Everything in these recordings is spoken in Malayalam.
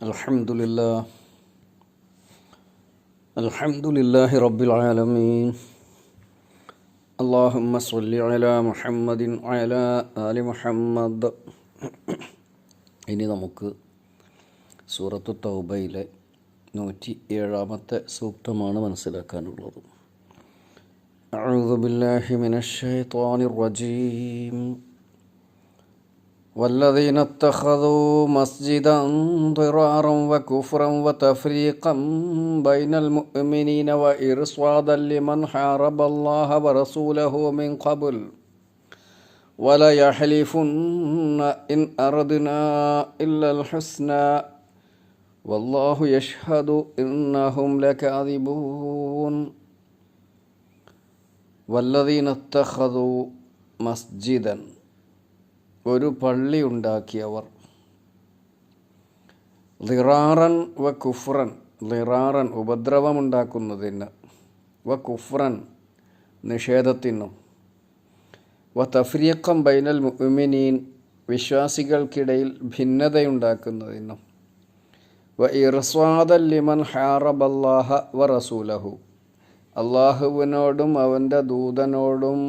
الحمد لله الحمد لله رب العالمين اللهم صل على محمد وعلى آل محمد ഇനി നമുക്ക് സൂറത്തു തൗബയിലെ നൂറ്റി ഏഴാമത്തെ സൂക്തമാണ് മനസ്സിലാക്കാനുള്ളത് أعوذ بالله من الشيطان الرجيم والذين اتخذوا مسجدا ضرارا وكفرا وتفريقا بين المؤمنين وإرصادا لمن حارب الله ورسوله من قبل. ولا يحلفن إن أردنا إلا الحسنى. والله يشهد إنهم لكاذبون. والذين اتخذوا مسجدا ഒരു പള്ളി ഉണ്ടാക്കിയവർ. ലിറാറൻ വ കുഫ്രൻ ലിറാറൻ ഉപദ്രവമുണ്ടാക്കുന്നതിന് വ കുഫ്രൻ നിഷേധത്തിനും വ തഫ്രീഖം ബൈനൽ മുഅ്മിനീൻ വിശ്വാസികൾക്കിടയിൽ ഭിന്നതയുണ്ടാക്കുന്നതിനും വ ഇർസ്വാദൽ ലിമൻ ഹാറബല്ലാഹ വ റസൂലഹു. അള്ളാഹുവിനോടും അവന്റെ ദൂതനോടും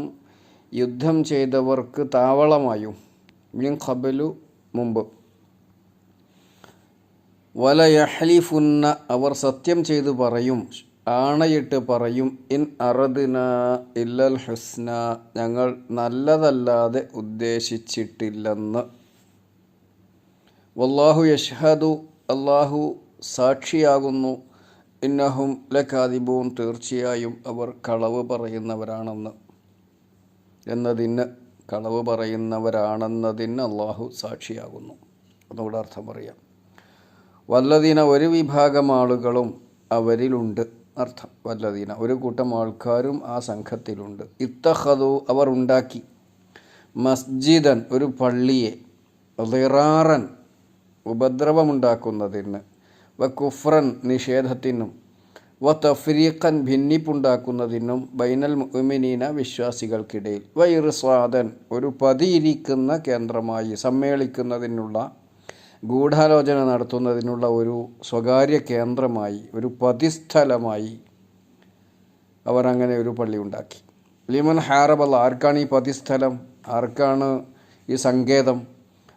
യുദ്ധം ചെയ്തവർക്ക് താവളമായും മിൻ ഖബലു മുമ്പ്. വലയഹ്ലിഫുന്ന അവർ സത്യം ചെയ്തു പറയും. ആണയിട്ട് പറയും. ഇൻ അറദിന ഇല്ലൽ ഹുസ്ന ഞങ്ങൾ നല്ലതല്ലാതെ ഉദ്ദേശിച്ചിട്ടില്ലെന്ന്. വല്ലാഹു യഷ്ഹദു അള്ളാഹു സാക്ഷിയാകുന്നു. ഇന്നഹും ലക്കാദിബൂൻ തീർച്ചയായും അവർ കളവ് പറയുന്നവരാണെന്ന്. എന്നതിന് കളവ് പറയുന്നവരാണെന്നതിന് അള്ളാഹു സാക്ഷിയാകുന്നു. അതുകൂടെ അർത്ഥം പറയാം. വല്ലതീന ഒരു വിഭാഗം ആളുകളും അവരിലുണ്ട് അർത്ഥം. വല്ലതീന ഒരു കൂട്ടം ആൾക്കാരും ആ സംഘത്തിലുണ്ട്. ഇത്തഹദു അവർ ഉണ്ടാക്കി. മസ്ജിദൻ ഒരു പള്ളിയെ ഉപദ്രവമുണ്ടാക്കുന്നതിന് വ കുഫ്രൻ നിഷേധത്തിനും വ ഭിന്നിപ്പുണ്ടാക്കുന്നതിനും ബൈനൽ മുഅ്മിനീന വിശ്വാസികൾക്കിടയിൽ. വ ഒരു പതിയിരിക്കുന്ന കേന്ദ്രമായി സമ്മേളിക്കുന്നതിനുള്ള ഗൂഢാലോചന നടത്തുന്നതിനുള്ള ഒരു സ്വകാര്യ കേന്ദ്രമായി ഒരു പതിസ്ഥലമായി അവർ അങ്ങനെ ഒരു പള്ളി ഉണ്ടാക്കി. ലിമൻ ഹാറബൽ ആർക്കാണ് ഈ പതിസ്ഥലം ആർക്കാണ് ഈ സങ്കേതം?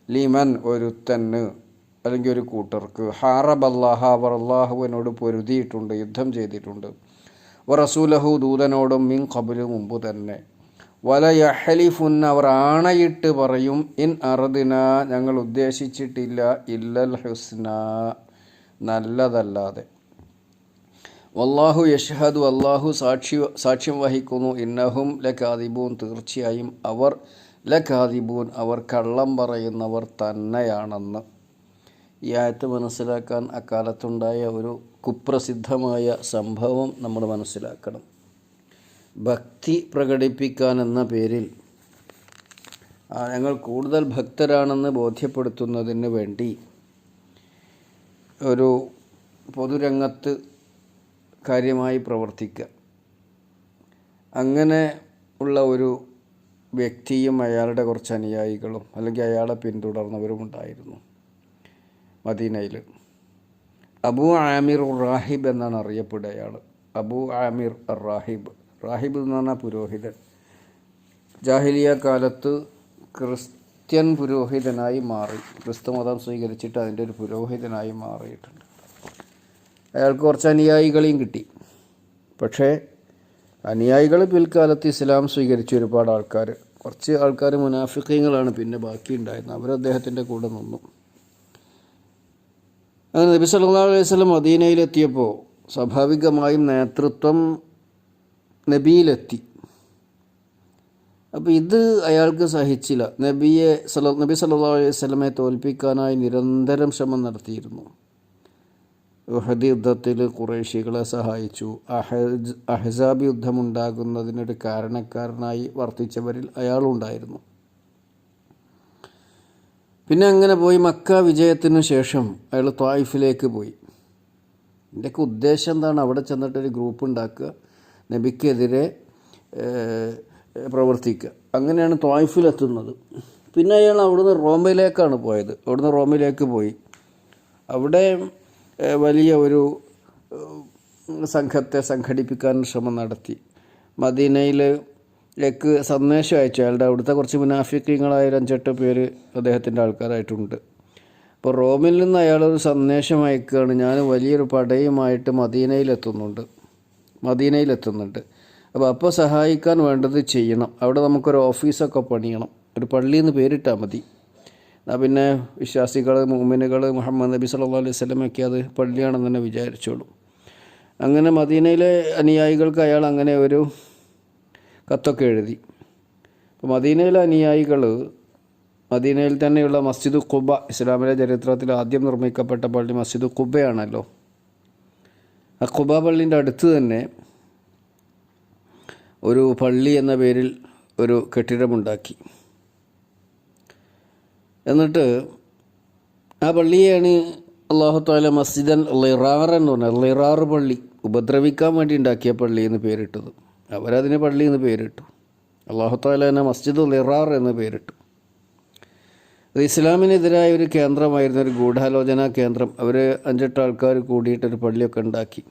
ലിമൻ ഒരുത്തന് അല്ലെങ്കിൽ ഒരു കൂട്ടർക്ക് ഹാറബല്ലാഹ അവർ അള്ളാഹുവിനോട് പൊരുതിയിട്ടുണ്ട് യുദ്ധം ചെയ്തിട്ടുണ്ട്. റസൂലഹു ദൂതനോടും മിൻ ഖബലു മുമ്പ് തന്നെ വല യഹലിഫുൻ അവർ ആണയിട്ട് പറയും ഇൻ അറുദിന ഞങ്ങൾ ഉദ്ദേശിച്ചിട്ടില്ല ഇല്ലൽ ഹുസ്ന നല്ലതല്ലാതെ. വല്ലാഹു യഷ്ഹദു അള്ളാഹു സാക്ഷി സാക്ഷ്യം വഹിക്കുന്നു ഇന്നഹും ലഖാദിബൂൻ തീർച്ചയായും അവർ ലഖാദിബൂൻ അവർ കള്ളം പറയുന്നവർ തന്നെയാണെന്ന്. ഈ ആയത്ത് മനസ്സിലാക്കാൻ അക്കാലത്തുണ്ടായ ഒരു കുപ്രസിദ്ധമായ സംഭവം നമ്മൾ മനസ്സിലാക്കണം. ഭക്തി പ്രകടിപ്പിക്കാൻ എന്ന പേരിൽ ഞങ്ങൾ കൂടുതൽ ഭക്തരാണെന്ന് ബോധ്യപ്പെടുത്തുന്നതിന് വേണ്ടി ഒരു പൊതുരംഗത്ത് കാര്യമായി പ്രവർത്തിക്കുക. അങ്ങനെ ഉള്ള ഒരു വ്യക്തിയും അയാളുടെ കുറച്ച് അനുയായികളും അല്ലെങ്കിൽ അയാളെ പിന്തുടർന്നവരും ഉണ്ടായിരുന്നു മദീനയിൽ അബു ആമിർ റാഹിബ് എന്നാണ് അറിയപ്പെടുക അയാൾ അബു ആമിർ റാഹിബ്. റാഹിബ് എന്ന് പറഞ്ഞാൽ പുരോഹിതൻ. ജാഹിലിയ കാലത്ത് ക്രിസ്ത്യൻ പുരോഹിതനായി മാറി. ക്രിസ്തുമതം സ്വീകരിച്ചിട്ട് അതിന്റെ ഒരു പുരോഹിതനായി മാറിയിട്ടുണ്ട്. അയാൾക്ക് കുറച്ച് അനുയായികളെയും കിട്ടി. പക്ഷേ അനുയായികൾ പിൽക്കാലത്ത് ഇസ്ലാം സ്വീകരിച്ച ഒരുപാട് ആൾക്കാർ കുറച്ച് ആൾക്കാർ മുനാഫിക്കങ്ങളാണ് പിന്നെ ബാക്കി ഉണ്ടായിരുന്നത് അവർ കൂടെ നിന്നു. അങ്ങനെ നബി സല്ലാ അലൈഹി സ്വലം മദീനയിലെത്തിയപ്പോൾ സ്വാഭാവികമായും നേതൃത്വം നബിയിലെത്തി. അപ്പോൾ ഇത് അയാൾക്ക് സഹിച്ചില്ല. നബിയെ സല നബി സല്ലാ അലൈഹി സ്വലമെ തോൽപ്പിക്കാനായി നിരന്തരം ശ്രമം നടത്തിയിരുന്നു. ഉഹദ് യുദ്ധത്തിൽ കുറേശികളെ സഹായിച്ചു. അഹജ് അഹ്സാബ് യുദ്ധമുണ്ടാകുന്നതിനൊരു കാരണക്കാരനായി വർത്തിച്ചവരിൽ അയാളുണ്ടായിരുന്നു. പിന്നെ അങ്ങനെ പോയി മക്ക വിജയത്തിനു ശേഷം അയാൾ ത്വായിഫിലേക്ക് പോയി. എന്റെയൊക്കെ ഉദ്ദേശം എന്താണ്? അവിടെ ചെന്നിട്ടൊരു ഗ്രൂപ്പ് ഉണ്ടാക്കുക നബിക്കെതിരെ പ്രവർത്തിക്കുക. അങ്ങനെയാണ് ത്വായിഫിലെത്തുന്നത് പിന്നെ അയാൾ അവിടുന്ന് റോമിലേക്കാണ് പോയത്. അവിടുന്ന് റോമിലേക്ക് പോയി. അവിടെ വലിയ ഒരു സംഘത്തെ സംഘടിപ്പിക്കാൻ ശ്രമം നടത്തി. മദീനയിലേക്ക് സന്ദേശം അയച്ചു. അയാളുടെ അവിടുത്തെ കുറച്ച് മുനാഫിക്കങ്ങളായ ഒരു അഞ്ചെട്ട് പേര് അദ്ദേഹത്തിന്റെ ആൾക്കാരായിട്ടുണ്ട്. അപ്പോൾ റോമിൽ നിന്ന് അയാളൊരു സന്ദേശം അയക്കുകയാണ്. ഞാൻ വലിയൊരു പടയുമായിട്ട് മദീനയിലെത്തുന്നുണ്ട്. മദീനയിലെത്തുന്നുണ്ട്. അപ്പോൾ അപ്പോൾ സഹായിക്കാൻ വേണ്ടത് ചെയ്യണം. അവിടെ നമുക്കൊരു ഓഫീസൊക്കെ പണിയണം. ഒരു പള്ളിയിൽ നിന്ന് പേരിട്ടാൽ മതി. പിന്നെ വിശ്വാസികൾ മുമിനുകൾ മുഹമ്മദ് നബി സല്ലാ അലൈഹി സ്വലമൊക്കെ അത് പള്ളിയാണെന്ന് തന്നെ വിചാരിച്ചോളൂ. അങ്ങനെ മദീനയിലെ അനുയായികൾക്ക് അയാൾ അങ്ങനെ ഒരു കത്തൊക്കെ എഴുതി. അപ്പോൾ മദീനയിലെ അനുയായികൾ മദീനയിൽ തന്നെയുള്ള മസ്ജിദ് ഖുബ ഇസ്ലാമിലെ ചരിത്രത്തിൽ ആദ്യം നിർമ്മിക്കപ്പെട്ട പള്ളി മസ്ജിദ് ഖുബയാണല്ലോ. ആ ഖുബ പള്ളിന്റെ അടുത്ത് തന്നെ ഒരു പള്ളി എന്ന പേരിൽ ഒരു കെട്ടിടമുണ്ടാക്കി. എന്നിട്ട് ആ പള്ളിയാണ് അള്ളാഹു താല മസ്ജിദൻ ലിറാർ എന്ന് പറഞ്ഞാൽ ലിറാർ പള്ളി ഉപദ്രവിക്കാൻ വേണ്ടി ഉണ്ടാക്കിയ പള്ളി എന്ന് പേരിട്ടത്. അവരതിന് പള്ളി എന്ന് പേരിട്ടു. അള്ളാഹു താല തന്നെ മസ്ജിദ് ലിറാർ എന്ന് പേരിട്ടു. അത് ഇസ്ലാമിനെതിരായ ഒരു കേന്ദ്രമായിരുന്ന ഒരു ഗൂഢാലോചന കേന്ദ്രം. അവർ അഞ്ചെട്ട് ആൾക്കാർ കൂടിയിട്ടൊരു പള്ളിയൊക്കെ ഉണ്ടാക്കി.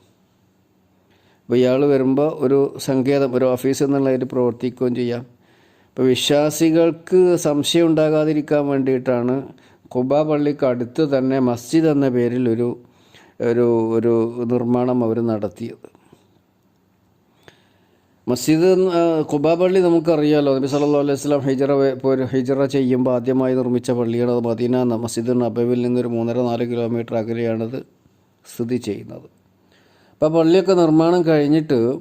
അപ്പോൾ ഇയാൾ വരുമ്പോൾ ഒരു സങ്കേതം ഒരു ഓഫീസ് എന്നുള്ളതിൽ പ്രവർത്തിക്കുകയും ചെയ്യാം. അപ്പോൾ വിശ്വാസികൾക്ക് സംശയം ഉണ്ടാകാതിരിക്കാൻ വേണ്ടിയിട്ടാണ് കുബ പള്ളിക്ക് അടുത്ത് തന്നെ മസ്ജിദ് എന്ന പേരിൽ ഒരു ഒരു ഒരു നിർമ്മാണം അവർ നടത്തിയത്. മസ്ജിദ് കുബാ പള്ളി നബി സല്ലല്ലാഹു അലൈഹി വസല്ലം ഹിജറ പോയ ഹിജറ ചെയ്യുമ്പോൾ ആദ്യമായി നിർമ്മിച്ച പള്ളിയാണ് മദീന മസ്ജിദ് നബവിൽ നിന്നൊരു മൂന്നര നാല് കിലോമീറ്റർ അകലെയാണത് സ്ഥിതി ചെയ്യുന്നത്. അപ്പോൾ പള്ളിയൊക്കെ നിർമ്മാണം കഴിഞ്ഞിട്ട്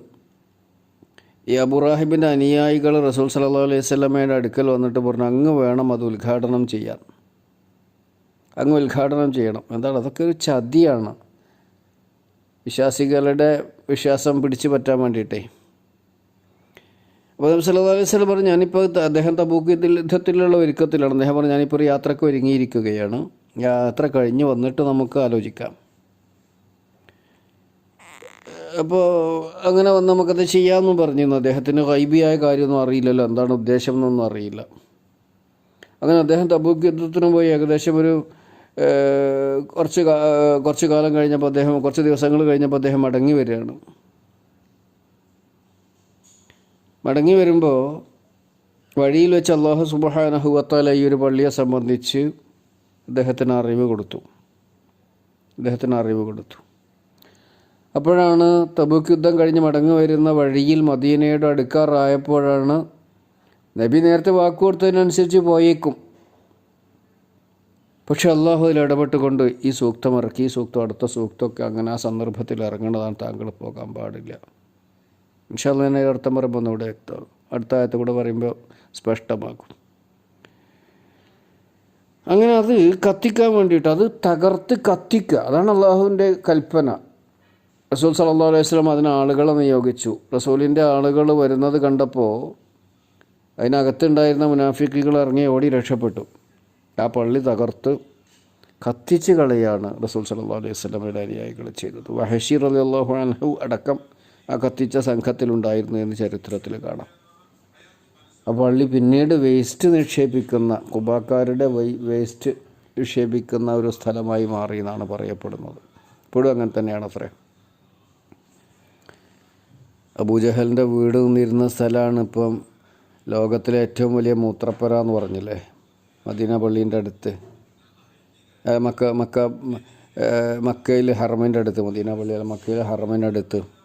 ഈ അബുറാഹിബിന്റെ അനുയായികൾ റസൂൽ സല്ലല്ലാഹു അലൈഹി വസല്ലമയുടെ അടുക്കൽ വന്നിട്ട് പറഞ്ഞു അങ്ങ് വേണം അത് ഉദ്ഘാടനം ചെയ്യാൻ. അങ്ങ് ഉദ്ഘാടനം ചെയ്യണം. എന്താണ്? അതൊക്കെ ഒരു ചതിയാണ്. വിശ്വാസികളുടെ വിശ്വാസം പിടിച്ചു പറ്റാൻ വേണ്ടിയിട്ടേ. അപ്പോൾ നബി സല്ലാ അലൈഹി വസല്ലം പറഞ്ഞു ഞാനിപ്പോൾ അദ്ദേഹം തബൂക്ക് യുദ്ധത്തിലുള്ള ഒരുക്കത്തിലാണ്. അദ്ദേഹം പറഞ്ഞു ഞാനിപ്പോൾ ഒരു യാത്രയ്ക്ക് ഒരുങ്ങിയിരിക്കുകയാണ്. യാത്ര കഴിഞ്ഞ് വന്നിട്ട് നമുക്ക് ആലോചിക്കാം. അപ്പോൾ അങ്ങനെ വന്ന് നമുക്കത് ചെയ്യാമെന്നും പറഞ്ഞിരുന്നു. അദ്ദേഹത്തിന് കൈബിയായ കാര്യമൊന്നും അറിയില്ലല്ലോ. എന്താണ് ഉദ്ദേശം എന്നൊന്നും അറിയില്ല. അങ്ങനെ അദ്ദേഹം തബൂക്ക് യുദ്ധത്തിന് പോയി. ഏകദേശം ഒരു കുറച്ച് കുറച്ച് കാലം കഴിഞ്ഞപ്പോൾ അദ്ദേഹം കുറച്ച് ദിവസങ്ങൾ കഴിഞ്ഞപ്പോൾ അദ്ദേഹം മടങ്ങി വരികയാണ്. മടങ്ങി വരുമ്പോൾ വഴിയിൽ വെച്ച് അള്ളാഹു സുബഹാനഹുവത്താല ഈ ഒരു പള്ളിയെ സംബന്ധിച്ച് അദ്ദേഹത്തിന് അറിവ് കൊടുത്തു. അദ്ദേഹത്തിന് അറിവ് കൊടുത്തു. അപ്പോഴാണ് തബൂക്ക് യുദ്ധം കഴിഞ്ഞ് മടങ്ങി വരുന്ന വഴിയിൽ മദീനയുടെ അടുക്കാറായപ്പോഴാണ് നബി നേരത്തെ വാക്ക് കൊടുത്തതിനനുസരിച്ച് പോയേക്കും. പക്ഷെ അള്ളാഹു അതിൽ ഇടപെട്ടുകൊണ്ട് ഈ സൂക്തം ഇറക്കി ഈ സൂക്തം അടുത്ത സൂക്തമൊക്കെ അങ്ങനെ ആ സന്ദർഭത്തിൽ ഇറങ്ങേണ്ടതാണ് താങ്കൾ പോകാൻ പാടില്ല. ഇൻഷാല്ല തന്നെ അർത്ഥം പറയുമ്പോൾ ഒന്നുകൂടെ വ്യക്തമാകും. അടുത്ത ആയത്ത് കൂടെ പറയുമ്പോൾ സ്പഷ്ടമാകും. അങ്ങനെ അത് കത്തിക്കാൻ വേണ്ടിയിട്ട് അത് തകർത്ത് കത്തിക്കുക. അതാണ് അള്ളാഹുവിന്റെ കൽപ്പന. റസൂൽ സല്ലല്ലാഹു അലൈഹി സ്വലം അതിന് ആളുകളെ നിയോഗിച്ചു. റസൂലിന്റെ ആളുകൾ വരുന്നത് കണ്ടപ്പോൾ അതിനകത്തുണ്ടായിരുന്ന മുനാഫിക്കുകൾ ഇറങ്ങി ഓടി രക്ഷപ്പെട്ടു. ആ പള്ളി തകർത്ത് കത്തിച്ച് കളയാണ് റസൂൽ സല്ലല്ലാഹു അലൈഹി സ്വലമയുടെ അനുയായികൾ ചെയ്തത്. വഹഷീർ അലി അൻഹു അടക്കം കത്തിച്ച സംഘത്തിലുണ്ടായിരുന്നു എന്ന് ചരിത്രത്തിൽ കാണാം. ആ പള്ളി പിന്നീട് വേസ്റ്റ് നിക്ഷേപിക്കുന്ന കുബാക്കാരുടെ വേസ്റ്റ് നിക്ഷേപിക്കുന്ന ഒരു സ്ഥലമായി മാറി എന്നാണ് പറയപ്പെടുന്നത്. ഇപ്പോഴും അങ്ങനെ തന്നെയാണ് അത്രേ. അബൂജഹലിന്റെ വീട് നിന്നിരുന്ന സ്ഥലമാണ് ഇപ്പം ലോകത്തിലെ ഏറ്റവും വലിയ മൂത്രപ്പുര എന്ന് പറഞ്ഞില്ലേ? മദീന പള്ളീന്റെ അടുത്ത്. മക്ക മക്ക മക്കയിൽ ഹർമന്റെ അടുത്ത് മദീന പള്ളിയിൽ മക്കയിൽ ഹർമന്റെ അടുത്ത്.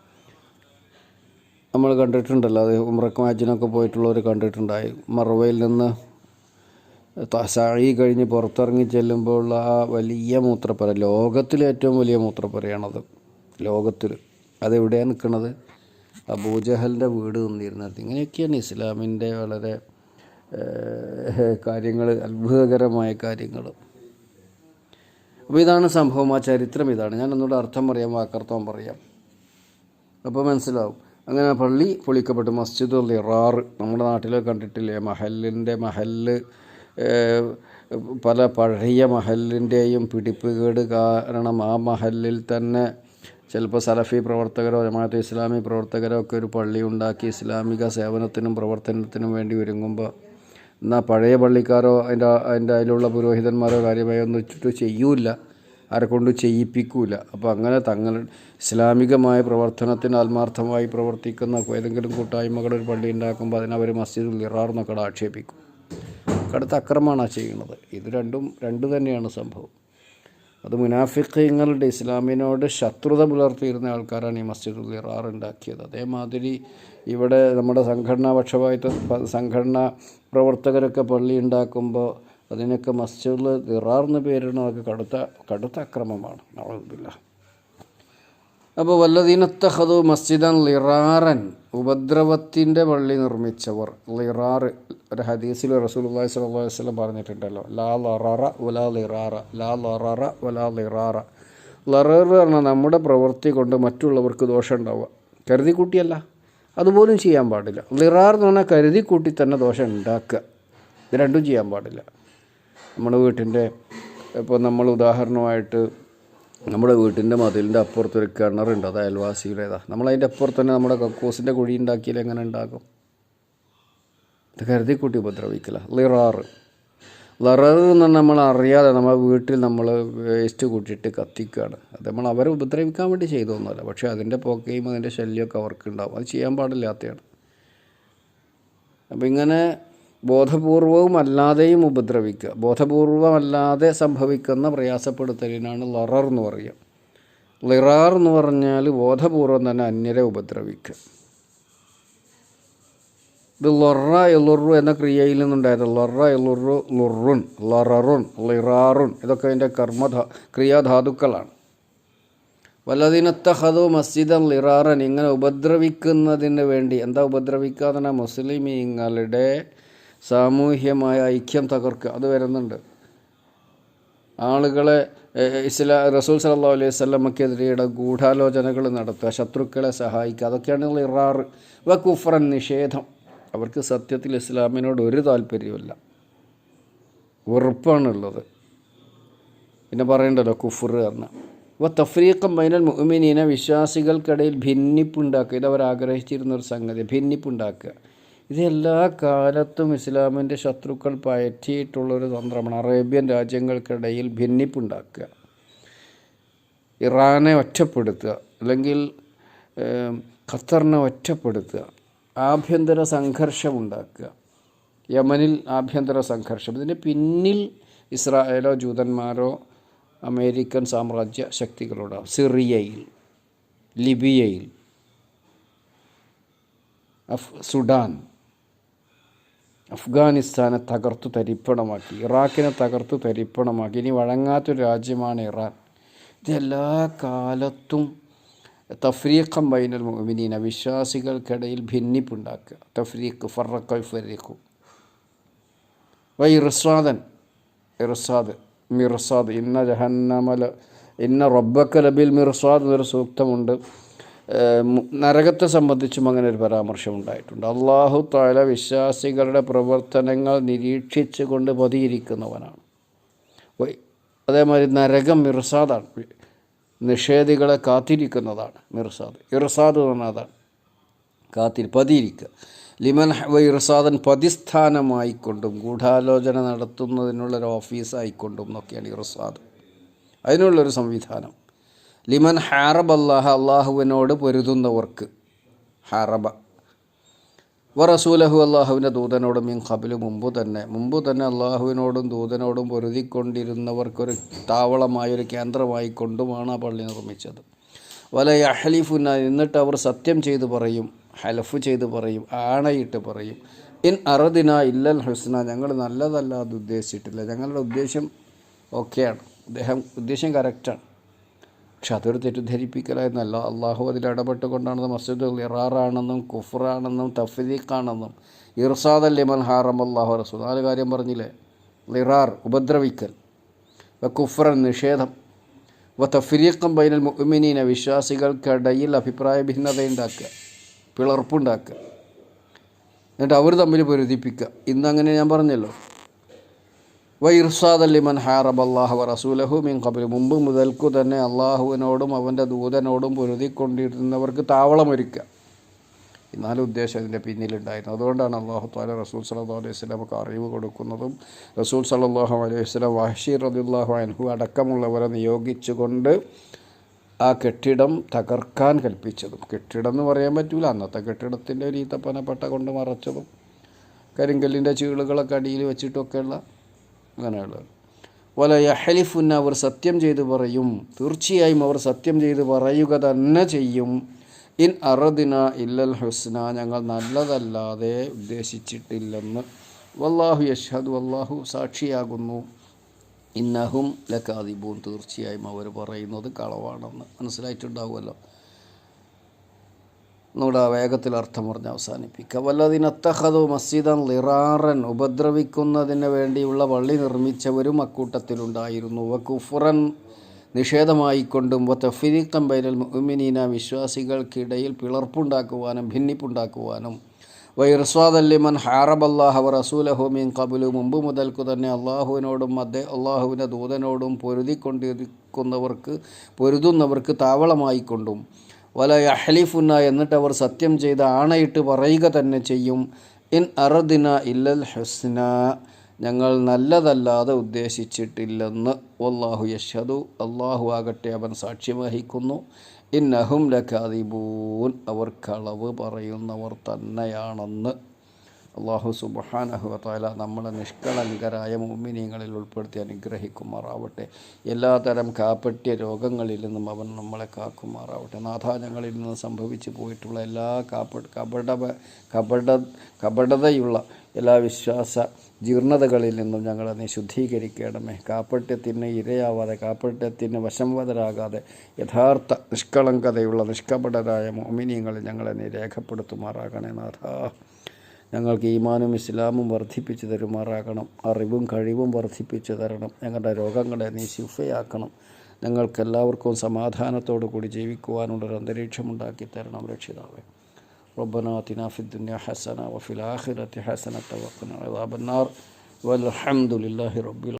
നമ്മൾ കണ്ടിട്ടുണ്ടല്ലോ അത് ഉമ്രക്ക് മാജിനൊക്കെ പോയിട്ടുള്ളവർ കണ്ടിട്ടുണ്ടായി. മറവയിൽ നിന്ന് സായി കഴിഞ്ഞ് പുറത്തിറങ്ങി ചെല്ലുമ്പോൾ ആ വലിയ മൂത്രപ്പുര ലോകത്തിലെ ഏറ്റവും വലിയ മൂത്രപ്പുരയാണത്. ലോകത്തിൽ. അതെവിടെയാണ് നിൽക്കുന്നത് അബൂജഹലിന്റെ വീട് നിന്നിരുന്നത്. ഇങ്ങനെയൊക്കെയാണ് ഇസ്ലാമിന്റെ വളരെ കാര്യങ്ങൾ അത്ഭുതകരമായ കാര്യങ്ങൾ അപ്പോൾ ഇതാണ് സംഭവം ആ ചരിത്രം ഇതാണ്. ഞാൻ ഒന്നുകൂടെ അർത്ഥം പറയാം വാക്കർത്ഥം പറയാം. അപ്പോൾ മനസ്സിലാവും. അങ്ങനെ പള്ളി പൊളിക്കപ്പെട്ടു. മസ്ജിദ് ഇറാർ. നമ്മുടെ നാട്ടിലെ കണ്ടിട്ടില്ലേ? മഹലിന്റെ മഹൽ പല പഴയ മഹലിന്റെയും പിടിപ്പുകേട് കാരണം ആ മഹലിൽ തന്നെ ചിലപ്പോൾ സലഫി പ്രവർത്തകരോ ജമാഅത്ത് ഇസ്ലാമി പ്രവർത്തകരോ ഒക്കെ ഒരു പള്ളി ഉണ്ടാക്കി ഇസ്ലാമിക സേവനത്തിനും പ്രവർത്തനത്തിനും വേണ്ടി ഒരുങ്ങുമ്പോൾ എന്നാൽ പഴയ പള്ളിക്കാരോ അതിന്റെ അതിന്റെ അതിലുള്ള പുരോഹിതന്മാരോ കാര്യമായി ഒന്നും ചെയ്യൂല ആരെ കൊണ്ട് ചെയ്യിപ്പിക്കൂല. അപ്പോൾ അങ്ങനെ തങ്ങൾ ഇസ്ലാമികമായ പ്രവർത്തനത്തിന് ആത്മാർത്ഥമായി പ്രവർത്തിക്കുന്ന ഏതെങ്കിലും കൂട്ടായ്മകൾ ഒരു പള്ളി ഉണ്ടാക്കുമ്പോൾ അതിനവർ മസ്ജിദുൽ ഇറാർ എന്നൊക്കെ ആക്ഷേപിക്കും. കടുത്ത അക്രമമാണ് ചെയ്യുന്നത്. ഇത് രണ്ടും രണ്ടു തന്നെയാണ് സംഭവം. അത് മുനാഫിഖങ്ങളുടെ ഇസ്ലാമിനോട് ശത്രുത പുലർത്തിയിരുന്ന ആൾക്കാരാണ് ഈ മസ്ജിദുൽ ഇറാർ ഉണ്ടാക്കിയത്. അതേമാതിരി ഇവിടെ നമ്മുടെ സംഘടനാ പക്ഷപാതിത്വ സംഘടനാ പ്രവർത്തകരൊക്കെ പള്ളി ഉണ്ടാക്കുമ്പോൾ അതിനൊക്കെ മസ്ജിദുൽ ഇറാർ എന്ന് പേരിടുന്നതൊക്കെ കടുത്ത കടുത്ത അക്രമമാണ്. നവബില്ല അപ്പോൾ വല്ലദീനത്തഹദു മസ്ജിദൻ ലിറാറൻ ഉപദ്രവത്തിന്റെ പള്ളി നിർമ്മിച്ചവർ. ലിറാർ ഒരു ഹദീസിൽ റസൂലുള്ളാഹി സ്വല്ലല്ലാഹി വസല്ലം പറഞ്ഞിട്ടുണ്ടല്ലോ. ലാ ലററ വലാ ലിറാറ. ലാ ലററ വലാ ലിറാറ. ലറർ പറഞ്ഞാൽ നമ്മുടെ പ്രവൃത്തി കൊണ്ട് മറ്റുള്ളവർക്ക് ദോഷം ഉണ്ടാവുക. കരുതി കൂട്ടിയല്ല അതുപോലും ചെയ്യാൻ പാടില്ല. ലിറാർ എന്ന് പറഞ്ഞാൽ കരുതി കൂട്ടി തന്നെ ദോഷം ഉണ്ടാക്കുക. ഇത് രണ്ടും ചെയ്യാൻ പാടില്ല. നമ്മുടെ വീട്ടിന്റെ ഇപ്പോൾ നമ്മൾ ഉദാഹരണമായിട്ട് നമ്മുടെ വീട്ടിന്റെ മതിലിന്റെ അപ്പുറത്തൊരു കിണറുണ്ട് അത് അയൽവാസിയുടേതാ. നമ്മളതിന്റെ അപ്പുറത്ത് തന്നെ നമ്മുടെ കക്കൂസിന്റെ കുഴി ഉണ്ടാക്കിയാൽ എങ്ങനെ ഉണ്ടാക്കും ഇത് കരുതി കൂട്ടി ഉപദ്രവിക്കില്ല ലിറാറ് ലറർ എന്ന് പറഞ്ഞാൽ നമ്മൾ അറിയാതെ നമ്മുടെ വീട്ടിൽ നമ്മൾ വേസ്റ്റ് കൂട്ടിയിട്ട് കത്തിക്കുകയാണ്. അത് നമ്മൾ അവരെ ഉപദ്രവിക്കാൻ വേണ്ടി ചെയ്തൊന്നുമല്ല പക്ഷേ അതിന്റെ പുകയും അതിന്റെ ശല്യമൊക്കെ അവർക്ക് ഉണ്ടാവും. അത് ചെയ്യാൻ പാടില്ലാത്തതാണ് അപ്പം ഇങ്ങനെ ബോധപൂർവവും അല്ലാതെയും ഉപദ്രവിക്കുക. ബോധപൂർവമല്ലാതെ സംഭവിക്കുന്ന പ്രയാസപ്പെടുത്തലിനാണ് ലറർ എന്ന് പറയുക. ലിറാർ എന്ന് പറഞ്ഞാൽ ബോധപൂർവം തന്നെ അന്യരെ ഉപദ്രവിക്കുക. ഇത് ലൊറ എളുറു എന്ന ക്രിയയിൽ നിന്നുണ്ടായത്. ലൊറ എളുറു ലുറുൻ ലററുൻ ലിറാറുൻ. ഇതൊക്കെ അതിന്റെ കർമ്മ ക്രിയാധാതുക്കളാണ്. വല്ലതിനത്തഹദു മസ്ജിദൻ ലിറാറൻ. ഇങ്ങനെ ഉപദ്രവിക്കുന്നതിന് വേണ്ടി. എന്താ ഉപദ്രവിക്കാതെ മുസ്ലിമീങ്ങളുടെ സാമൂഹ്യമായ ഐക്യം തകർക്കുക. അത് വരുന്നുണ്ട്. ആളുകളെ ഇസ്ലാ റസൂൽ സല്ലല്ലാഹു അലൈഹി സ്വലമക്കെതിരെയുടെ ഗൂഢാലോചനകൾ നടത്തുക ശത്രുക്കളെ സഹായിക്കുക. അതൊക്കെയാണ് ഇറാറ് വ കുഫ്രൻ നിഷേധം. അവർക്ക് സത്യത്തിൽ ഇസ്ലാമിനോട് ഒരു താല്പര്യമില്ല വെറുപ്പാണുള്ളത്. പിന്നെ പറയണ്ടല്ലോ കുഫർ എന്ന്. വ തഫ്രീഖം ബൈനൽ മുഅ്മിനീന വിശ്വാസികൾക്കിടയിൽ ഭിന്നിപ്പുണ്ടാക്കുക. ഇത് അവർ ആഗ്രഹിച്ചിരുന്ന ഒരു സംഗതി ഭിന്നിപ്പുണ്ടാക്കുക. ഇത് എല്ലാ കാലത്തും ഇസ്ലാമിന്റെ ശത്രുക്കൾ പയറ്റിയിട്ടുള്ളൊരു തന്ത്രമാണ്. അറേബ്യൻ രാജ്യങ്ങൾക്കിടയിൽ ഭിന്നിപ്പുണ്ടാക്കുക. ഇറാനെ ഒറ്റപ്പെടുത്തുക. അല്ലെങ്കിൽ ഖത്തറിനെ ഒറ്റപ്പെടുത്തുക. ആഭ്യന്തര സംഘർഷമുണ്ടാക്കുക. യമനിൽ ആഭ്യന്തര സംഘർഷം. ഇതിന് പിന്നിൽ ഇസ്രായേലോ ജൂതന്മാരോ അമേരിക്കൻ സാമ്രാജ്യ ശക്തികളുണ്ടാവും സിറിയയിൽ ലിബിയയിൽ അഫ് സുഡാൻ അഫ്ഗാനിസ്ഥാനെ തകർത്തു തരിപ്പണമാക്കി ഇറാഖിനെ തകർത്തു തരിപ്പണമാക്കി. ഇനി വഴങ്ങാത്തൊരു രാജ്യമാണ് ഇറാൻ. ഇതെല്ലാ കാലത്തും തഫ്രീഖം ബൈനൽ മുഅ്മിനീന വിശ്വാസികൾക്കിടയിൽ ഭിന്നിപ്പുണ്ടാക്കുക. തഫ്രീഖ് ഫറക്കൽ ഫരീഖു. വൈ ഇർസാദൻ ഇർസാദ് മിർസാദ്. ഇന്ന ജഹന്നമല ഇന്ന റബ്ബക്കലബിൽ മിർസാദ് എന്നൊരു സൂക്തമുണ്ട്. നരകത്തെ സംബന്ധിച്ചും അങ്ങനെ ഒരു പരാമർശം ഉണ്ടായിട്ടുണ്ട്. അള്ളാഹു താല വിശ്വാസികളുടെ പ്രവർത്തനങ്ങൾ നിരീക്ഷിച്ചു കൊണ്ട് പതിയിരിക്കുന്നവനാണ് അതേമാതിരി നരകം മിർസാദാണ്. നിഷേധികളെ കാത്തിരിക്കുന്നതാണ് മിർസാദ്. ഇർസാദ് അതാണ്. കാത്തിരി പതിയിരിക്കുക. ലിമൻ ഇർസാദൻ പതിസ്ഥാനമായിക്കൊണ്ടും ഗൂഢാലോചന നടത്തുന്നതിനുള്ളൊരു ഓഫീസായിക്കൊണ്ടും എന്നൊക്കെയാണ് ഇർസാദ്. അതിനുള്ളൊരു സംവിധാനം. ലിമൻ ഹാറബ് അള്ളാഹ അള്ളാഹുവിനോട് പൊരുതുന്നവർക്ക്. ഹാറബ. വ റസൂലഹു അള്ളാഹുവിന്റെ ദൂതനോടും മിൻ ഖബിൽ മുമ്പ് തന്നെ. മുമ്പ് തന്നെ അള്ളാഹുവിനോടും ദൂതനോടും പൊരുതിക്കൊണ്ടിരുന്നവർക്കൊരു താവളമായൊരു കേന്ദ്രമായി കൊണ്ടുമാണ് ആ പള്ളി നിർമ്മിച്ചത്. വല അഹലിഫുന എന്നിട്ട് അവർ സത്യം ചെയ്ത് പറയും ഹലഫ് ചെയ്ത് പറയും ആണയിട്ട് പറയും. ഇൻ അറദിന ഇല്ലൽ ഹുസ്ന ഞങ്ങൾ നല്ലതല്ലാതെ ഉദ്ദേശിച്ചിട്ടില്ല. ഞങ്ങളുടെ ഉദ്ദേശം ഓക്കെയാണ്. അദ്ദേഹം ഉദ്ദേശം കറക്റ്റാണ്. പക്ഷെ അതൊരു തെറ്റിദ്ധരിപ്പിക്കലായിരുന്നല്ല അള്ളാഹു അതിൽ ഇടപെട്ടുകൊണ്ടാണ് മസ്ജിദ് ഇറാറാണെന്നും കുഫറാണെന്നും തഫ്രീഖാണെന്നും ഇർസാദ് ലിമൻ ഹാറം അള്ളാഹു റസൂൽ. നാല് കാര്യം പറഞ്ഞില്ലേ? ലിറാർ ഉപദ്രവിക്കൽ. വ കുഫ്രൻ നിഷേധം. വ തഫ്രീഖം ബൈനൽ മുഅ്മിനീന വിശ്വാസികൾക്കിടയിൽ അഭിപ്രായ ഭിന്നത ഉണ്ടാക്കുക. പിളർപ്പുണ്ടാക്കുക. എന്നിട്ട് അവർ തമ്മിൽ പൊരുതിപ്പിക്കുക. ഇന്നങ്ങനെ ഞാൻ പറഞ്ഞല്ലോ. വൈർസാദല്ലിമൻ ഹാറബ് അള്ളാഹു റസൂലഹു മീൻ കബിൽ മുമ്പ് മുതൽക്കു തന്നെ അള്ളാഹുവിനോടും അവന്റെ ദൂതനോടും പൊരുതിക്കൊണ്ടിരുന്നവർക്ക് താവളമൊരുക്കുക എന്നാലും നാല് ഉദ്ദേശം ഇതിന്റെ പിന്നിലുണ്ടായിരുന്നു. അതുകൊണ്ടാണ് അള്ളാഹു താല റസൂൽ സല്ലാ അലൈഹി സ്വലാമക്ക് അറിവ് കൊടുക്കുന്നതും റസൂൽ സല്ലാഹു അലൈഹി സ്വലാം വാഷീർ റബിള്ളാഹു അൻഹു അടക്കമുള്ളവരെ നിയോഗിച്ചുകൊണ്ട് ആ കെട്ടിടം തകർക്കാൻ കൽപ്പിച്ചതും. കെട്ടിടം എന്ന് പറയാൻ പറ്റില്ല അന്നത്തെ കെട്ടിടത്തിന്റെ ഒരു ഈത്തപ്പനപ്പെട്ട കൊണ്ട് മറച്ചതും. കരിങ്കല്ലിന്റെ ചീളുകളൊക്കെ അടിയിൽ വെച്ചിട്ടൊക്കെയുള്ള അങ്ങനെയുള്ളത്. വല യഹലിഫുന്ന അവർ സത്യം ചെയ്തു പറയും. തീർച്ചയായും അവർ സത്യം ചെയ്തു പറയുക തന്നെ ചെയ്യും. ഇൻ അറദിന ഇല്ലൽ ഹുസ്ന ഞങ്ങൾ നല്ലതല്ലാതെ ഉദ്ദേശിച്ചിട്ടില്ലെന്ന് വല്ലാഹു യഷ്ഹദ് വല്ലാഹു സാക്ഷിയാകുന്നു. ഇന്നഹും ലക്കാദിബൂൻ തീർച്ചയായും അവർ പറയുന്നത് കളവാണെന്ന് മനസ്സിലായിട്ടുണ്ടാവുമല്ലോ. നമ്മുടെ വേഗത്തിൽ അർത്ഥം പറഞ്ഞ് അവസാനിപ്പിക്കുക വല്ലതിനത്തഹതു മസ്ജിദൻ ലിറാറൻ ഉപദ്രവിക്കുന്നതിന് വേണ്ടിയുള്ള പള്ളി നിർമ്മിച്ചവരും അക്കൂട്ടത്തിലുണ്ടായിരുന്നു. വ കുഫുറൻ നിഷേധമായിക്കൊണ്ടും വ തഫിരിക്കം ബൈനൽ മുഅ്മിനീന വിശ്വാസികൾക്കിടയിൽ പിളർപ്പുണ്ടാക്കുവാനും ഭിന്നിപ്പുണ്ടാക്കുവാനും. വൈർസ്വാദല്ലിമൻ ഹാറബല്ലാഹ വ റസൂലഹു മീൻ കബുലു മുമ്പ് മുതൽക്കു തന്നെ അള്ളാഹുവിനോടും അദ്ദേഹം അള്ളാഹുവിന്റെ ദൂതനോടും പൊരുതിക്കൊണ്ടിരിക്കുന്നവർക്ക് പൊരുതുന്നവർക്ക് താവളമായിക്കൊണ്ടും വല യഹ്ലിഫുന്ന എന്നിട്ട് അവർ സത്യം ചെയ്ത് ആണയിട്ട് പറയുക തന്നെ ചെയ്യും. ഇൻ അറദിന ഇല്ലൽ ഹുസ്ന. ഞങ്ങൾ നല്ലതല്ലാതെ ഉദ്ദേശിച്ചിട്ടില്ലെന്ന് വല്ലാഹു യഷദു അള്ളാഹു ആകട്ടെ അവൻ സാക്ഷ്യം വഹിക്കുന്നു. അഹും ലഖാദിബൂൻ അവർ കളവ് പറയുന്നവർ തന്നെയാണെന്ന് അള്ളാഹു സുബഹാനഹു താല നമ്മളെ നിഷ്കളങ്കരായ മോമിനിയങ്ങളിൽ ഉൾപ്പെടുത്തി അനുഗ്രഹിക്കുമാറാവട്ടെ. എല്ലാതരം കാപ്പറ്റ്യ രോഗങ്ങളിൽ നിന്നും അവൻ നമ്മളെ കാക്കുമാറാവട്ടെ. നാഥാനങ്ങളിൽ നിന്ന് സംഭവിച്ചു പോയിട്ടുള്ള എല്ലാ കാപ്പ കപട കപട കപടതയുള്ള എല്ലാ വിശ്വാസ ജീർണതകളിൽ നിന്നും ഞങ്ങളെ ശുദ്ധീകരിക്കണമേ. കാപ്പട്യത്തിന് ഇരയാവാതെ കാപ്പട്യത്തിന് വശംവതരാകാതെ യഥാർത്ഥ നിഷ്കളങ്കതയുള്ള നിഷ്കപടരായ മോമിനിയങ്ങളിൽ ഞങ്ങളെ നീ രേഖപ്പെടുത്തുമാറാകണേ നാഥ. ഞങ്ങൾക്ക് ഈമാനും ഇസ്ലാമും വർദ്ധിപ്പിച്ചു തരുമാറാകണം അറിവും കഴിവും വർദ്ധിപ്പിച്ചു തരണം ഞങ്ങളുടെ രോഗങ്ങളെ നീ ശിഫയാക്കണം ഞങ്ങൾക്കെല്ലാവർക്കും സമാധാനത്തോടു കൂടി ജീവിക്കുവാനുള്ളൊരു അന്തരീക്ഷമുണ്ടാക്കി തരണം രക്ഷിതാവേ ربنا آتنا في الدنيا حسنة وفي الآخرة حسنة وقنا عذاب النار والحمد لله رب العالمين